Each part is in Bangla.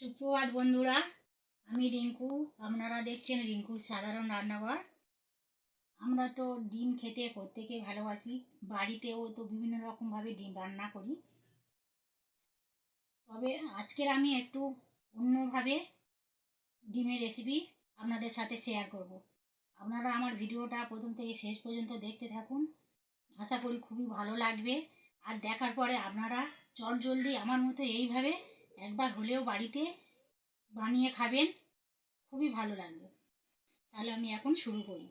সুপ্রভাত বন্ধুরা, আমি রিঙ্কু। আপনারা দেখছেন রিঙ্কুর সাধারণ রান্নাঘর। আমরা তো ডিম খেতে প্রত্যেকে ভালোবাসি। বাড়িতেও তো বিভিন্ন রকমভাবে ডিম রান্না করি। তবে আজকের আমি একটু অন্যভাবে ডিমের রেসিপি আপনাদের সাথে শেয়ার করব। আপনারা আমার ভিডিওটা প্রথম থেকে শেষ পর্যন্ত দেখতে থাকুন। আশা করি খুবই ভালো লাগবে। আর দেখার পরে আপনারা চট জলদি আমার মতো এইভাবে একবার হলেও বাড়িতে বানিয়ে খাবেন, খুবই ভালো লাগবে। তাহলে আমি এখন শুরু করি।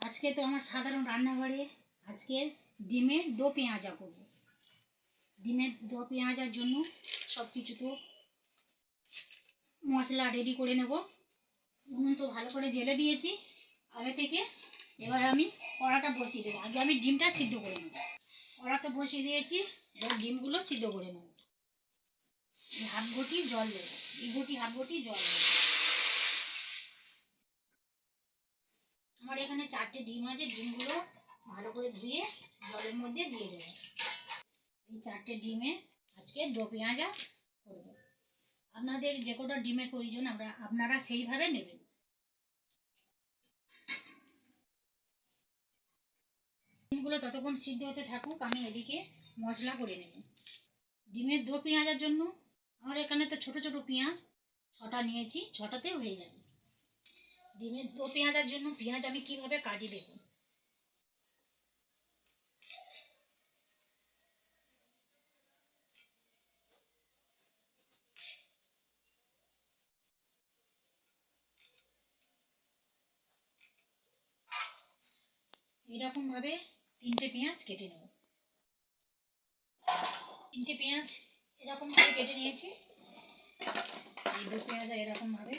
আজকে তো আমার সাধারণ রান্নাঘরে আজকে ডিমের দো পেঁয়াজা করব। ডিমের দো পেঁয়াজার জন্য সব কিছু তো মশলা রেডি করে নেব। নুন তো ভালো করে জেলে দিয়েছি। আগে থেকে এবার আমি কড়াটা বসিয়ে দেবো। আগে আমি ডিমটা সিদ্ধ করে নেব। কড়াটা বসিয়ে দিয়েছি, এবার ডিমগুলো সিদ্ধ করে নেব। হাফ ঘটি জল দেবো। এই ঘটি হাফ ঘটি জল দেবো। আমার এখানে চারটে ডিম আছে, ডিমগুলো ভালো করে ধুয়ে জলের মধ্যে দিয়ে দেবো। এই চারটে ডিমে আজকে দো পেঁয়াজা করব। আপনাদের যে কটা ডিমের প্রয়োজন, আমরা, আপনারা সেইভাবে নেবেন। ডিমগুলো ততক্ষণ সিদ্ধ হতে থাকুক, আমি এদিকে মশলা করে নেব। ডিমের দো পেঁয়াজের জন্য আমার এখানে তো ছোট ছোট পেঁয়াজ, ছটা নিয়েছি ছটাতেও হয়ে যাবে। ডিমের দো পেঁয়াজের জন্য পেঁয়াজ আমি কীভাবে কাটি দেখুন। এরকম ভাবে তিনটে পেঁয়াজ কেটে নেব। তিনটে পেঁয়াজ এরকম ভাবে কেটে নিয়েছি। এই দু পেঁয়াজা এরকম ভাবে।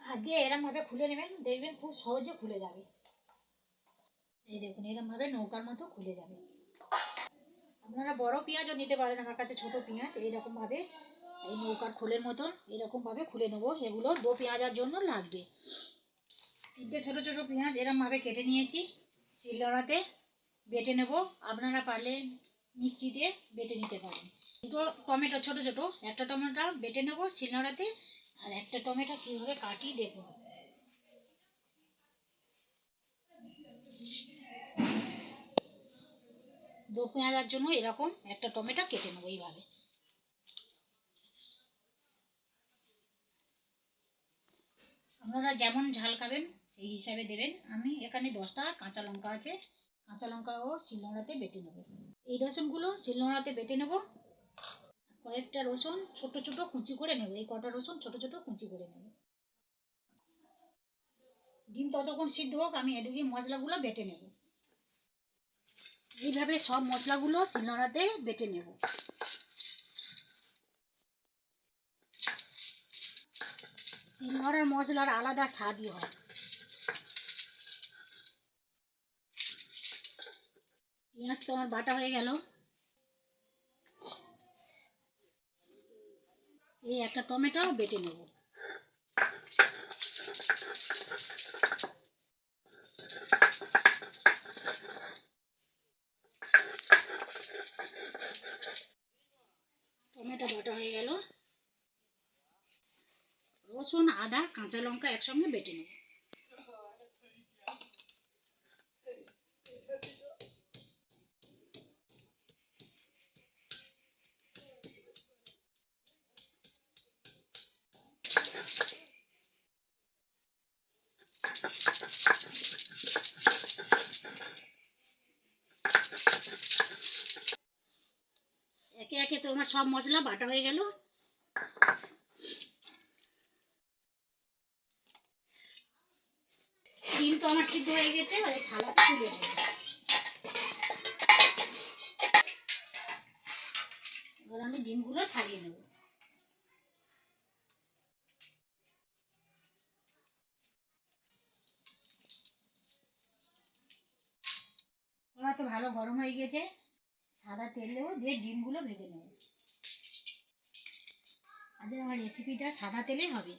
হাত দিয়ে এরকম ভাবে খুলে নেবেন, দেখবেন খুব সহজে খুলে যাবে। এই দেখুন এরকম ভাবে নৌকার মতো খুলে যাবে। আপনারা বড় পেঁয়াজও নিতে পারেন, আমার কাছে ছোট পেঁয়াজ, এইরকম ভাবে। এই নৌকার খোলের মতন এরকম ভাবে খুলে নেব, এগুলো দো পেঁয়াজার জন্য লাগবে। তিনটে ছোট ছোট পেঁয়াজ এরকম ভাবে কেটে নিয়েছি, শিলনোড়াতে বেটে নেব। আপনারা পারলে মিক্সি দিয়ে বেটে নিতে পারেন। দুটো টমেটো ছোট ছোট, একটা টমেটো বেটে নেব শিলনোড়াতে, আর একটা টমেটো কীভাবে কাটি দেখুন দো পেঁয়াজার জন্য এরকম একটা টমেটো কেটে নেব এইভাবে। আপনারা যেমন ঝাল খাবেন, সেই হিসাবে দেবেন। আমি এখানে দশটা কাঁচা লঙ্কা আছে কাঁচা লঙ্কাও শিলনোড়াতে বেটে নেব। এই রসুনগুলো শিলনোড়াতে বেটে নেব। কয়েকটা রসুন ছোট ছোট কুচি করে নেব। এই কটা রসুন ছোট ছোট কুচি করে নেব। ডিম ততক্ষণ সিদ্ধ হোক, আমি এদিকে মশলাগুলো বেটে নেব। এইভাবে সব মশলাগুলো শিলনোড়াতে বেটে নেব। শিলনোড়ার মশলার আলাদা স্বাদই হয়। পেঁয়াজ তো আমার বাটা হয়ে গেল। এই একটা টমেটো বেটে নেব। টমেটো বাটা হয়ে গেল। রসুন, আদা, কাঁচা লঙ্কা একসঙ্গে বেটে নেব। একে তো আমার সব মশলা বাটা হয়ে গেল। ডিম তো আমার সিদ্ধ হয়ে গেছে, এবারে থালাতে তুলে নেব। এবার আমি ডিমগুলো ছাড়িয়ে নেব। কড়া তো ভালো গরম হয়ে গেছে। সাদা তেল দেবো, দিয়ে ডিমগুলো ভেজে নেব। আজকে আচ্ছা, আমার রেসিপিটা সাদা তেলে হবে।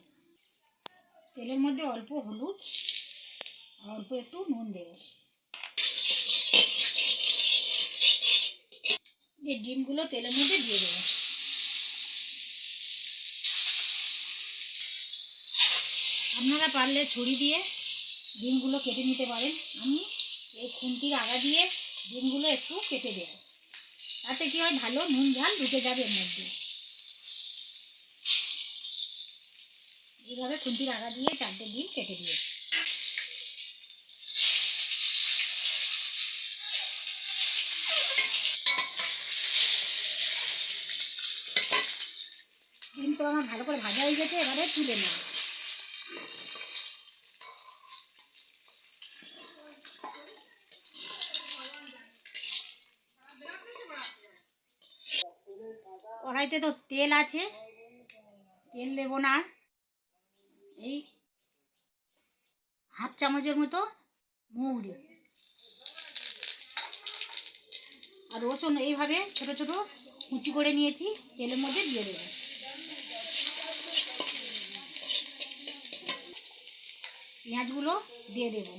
তেলের মধ্যে অল্প হলুদ অল্প একটু নুন দেব। দিয়ে ডিমগুলো তেলের মধ্যে দিয়ে দেবো। আপনারা পারলে ছুরি দিয়ে ডিমগুলো কেটে নিতে পারেন। আমি এই খুন্তির আগা দিয়ে ডিমগুলো একটু কেটে দেবো। তাতে কি হয়? ভালো নুন, ঝাল ঢুকে যাবে এর মধ্যে। এইভাবে খুন্তির আগা দিয়ে চারটে ডিম কেটে দিয়ে ডিম তো আমার ভালো করে ভাজা হয়ে গেছে, এবারে তুলে নেব কড়াইতে তো তেল আছে। তেল দেবো না। এই হাফ চামচের মতো মৌরি। আর রসুন এইভাবে ছোট ছোট কুচি করে নিয়েছি, তেলের মধ্যে দিয়ে দেবো। পেঁয়াজগুলো দিয়ে দেবো।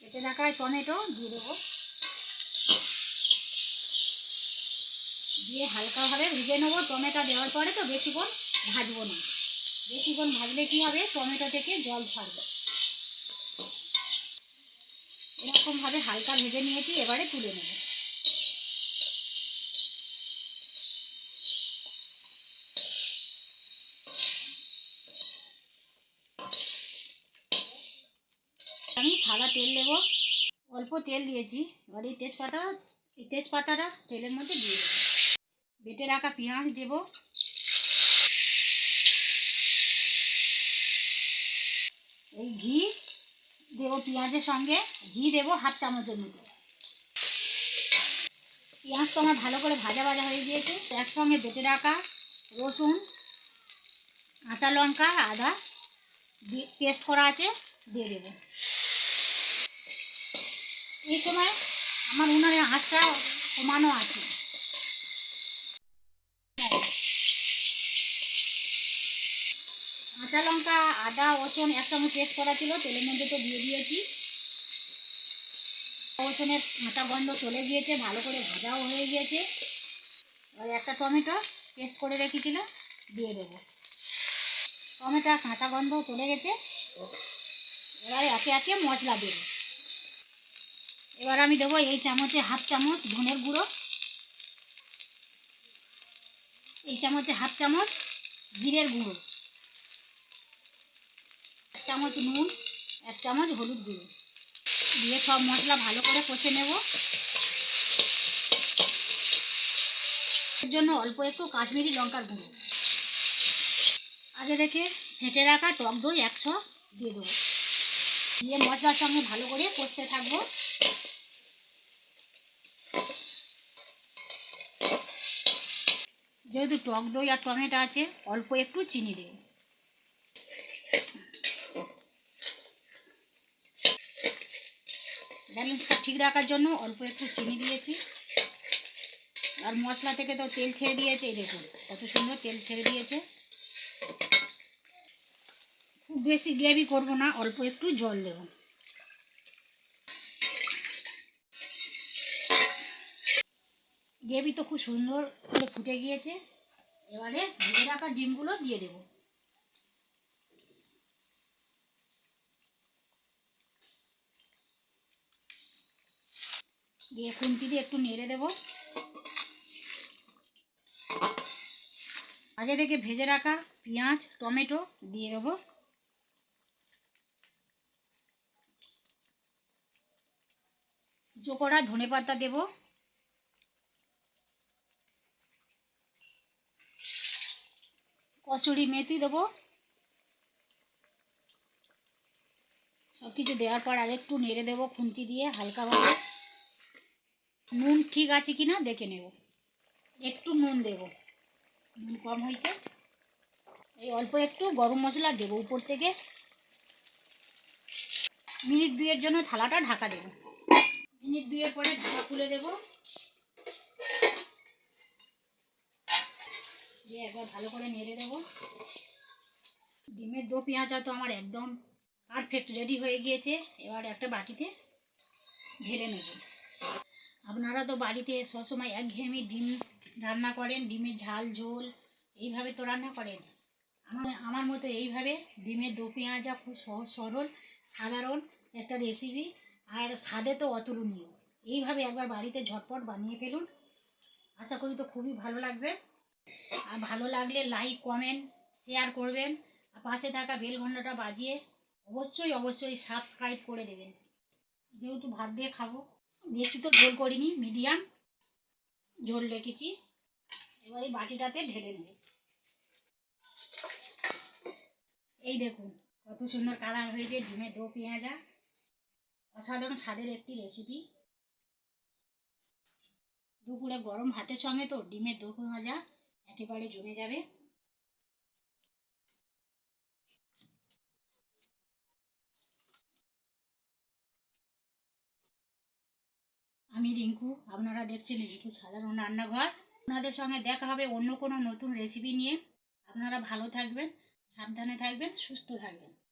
কেটে রাখা টমেটো, দিয়ে দেবো। দিয়ে হালকাভাবে ভেজে নেব। টমেটো দেওয়ার পরে তো বেশিক্ষণ ভাজবো না। বেশিক্ষণ ভাজলে কি হবে? টমেটো থেকে জল ছাড়বে। এরকমভাবে হালকা ভেজে নিয়েছি, এবারে তুলে নেব। আমি সাদা তেল দেবো অল্প তেল দিয়েছি। এবার এই তেজপাতা, এই তেজপাতাটা তেলের মধ্যে দিয়ে দেবো। বেটে রাখা পেঁয়াজ দেবো। এই ঘি দেবো পেঁয়াজের সঙ্গে। ঘি দেবো হাফ চামচের মতো। পেঁয়াজ তো আমার ভালো করে ভাজা ভাজা হয়ে গিয়েছে। একসঙ্গে বেটে রাখা রসুন, কাঁচা লঙ্কা, আদা পেস্ট করা আছে, দিয়ে দেবো। এই সময় আমার উনানের আঁচটা কমানো আছে। কাঁচা লঙ্কা, আদা, রসুন একসঙ্গে পেস্ট করা ছিল, তেলের মধ্যে তো দিয়ে দিয়েছি। রসুনের কাঁচা গন্ধ চলে গিয়েছে, ভালো করে ভাজাও হয়ে গিয়েছে। ওই একটা টমেটো পেস্ট করে রেখেছিল দিয়ে দেবো। টমেটো কাঁচা গন্ধ চলে গেছে। এবারে একে একে মশলা দেবো। এবার আমি দেবো এই চামচে হাফ চামচ ধনের গুঁড়ো। এই চামচে হাফ চামচ জিরের গুঁড়ো। চামচ নুন, এক চামচ হলুদ গুঁড়ো। দিয়ে সব মশলা ভালো করে কষে নেব। এর জন্য অল্প একটু কাশ্মীরি লঙ্কার গুঁড়ো। আগে রেখে ফেটে রাখা টক দই একশো দিয়ে দেবো। দিয়ে মশলার সঙ্গে ভালো করে কষতে থাকব। যেহেতু টক দই আর টমেটো আছে, অল্প একটু চিনি দেব। ব্যালেন্সটা ঠিক রাখার জন্য অল্প একটু চিনি দিয়েছি। আর মশলা থেকে তো তেল ছেড়ে দিয়েছে, এই দেখুন কত সুন্দর তেল ছেড়ে দিয়েছে। খুব বেশি গ্রেভি করব না, অল্প একটু জল দেব। গ্রেভি তো খুব সুন্দর করে ফুটে গিয়েছে। এবারে ভেজে রাখা ডিমগুলো দিয়ে দেব। দিয়ে খুন্তি দিয়ে একটু নেড়ে দেব। আগে থেকে ভেজে রাখা পেঁয়াজ, টমেটো দিয়ে দেবো। চোকড়া ধনে পাতা দেবো। কসুরি মেথি দেবো। সব কিছু দেওয়ার পর আর একটু নেড়ে দেবো খুন্তি দিয়ে হালকাভাবে। নুন ঠিক আছে কি না দেখে নেব। একটু নুন দেব। নুন কম হয়েছে। এই অল্প একটু গরম মশলা দেবো উপর থেকে। মিনিট দুয়ের জন্য থালাটা ঢাকা দেবো। মিনিট দুয়ের পরে ঢাকা খুলে দেবো। দিয়ে একবার ভালো করে নেড়ে দেবো। ডিমের দো পেঁয়াজা তো আমার একদম পারফেক্ট রেডি হয়ে গিয়েছে। এবার একটা বাটিতে ঢেলে নেব। আপনারা তো বাড়িতে সবসময় একঘেয়েমি ডিম রান্না করেন, ডিমের ঝাল, ঝোল, এইভাবে তো রান্না করেন। আমার আমার মতো এইভাবে ডিমের দো পেঁয়াজা খুব সহজ, সরল, সাধারণ একটা রেসিপি আর স্বাদে তো অতুলনীয়। এইভাবে একবার বাড়িতে ঝটপট বানিয়ে ফেলুন। আশা করি তো খুবই ভালো লাগবে। আর ভালো লাগলে লাইক কমেন্ট শেয়ার করবেন। আর পাশে থাকা বেল ঘন্টাটা বাজিয়ে অবশ্যই অবশ্যই সাবস্ক্রাইব করে দেবেন। যেহেতু ভাত দিয়ে খাব। বেশি তো ঝোল করিনি মিডিয়াম ঝোল রেখেছি। এবার বাটিটাতে ঢেলে নেব। এই দেখুন, কত সুন্দর কালার হয়েছে, ডিমের ডো পেঁয়াজা। অসাধারণ স্বাদের একটি রেসিপি দুপুরে গরম ভাতের সঙ্গে তো ডিমের দো ভাজা একেবারে জমে যাবে। আমি রিঙ্কু, আপনারা দেখছেন রিঙ্কু সাধারণ রান্নাঘর। আপনাদের সঙ্গে দেখা হবে অন্য কোনো নতুন রেসিপি নিয়ে। আপনারা ভালো থাকবেন, সাবধানে থাকবেন, সুস্থ থাকবেন।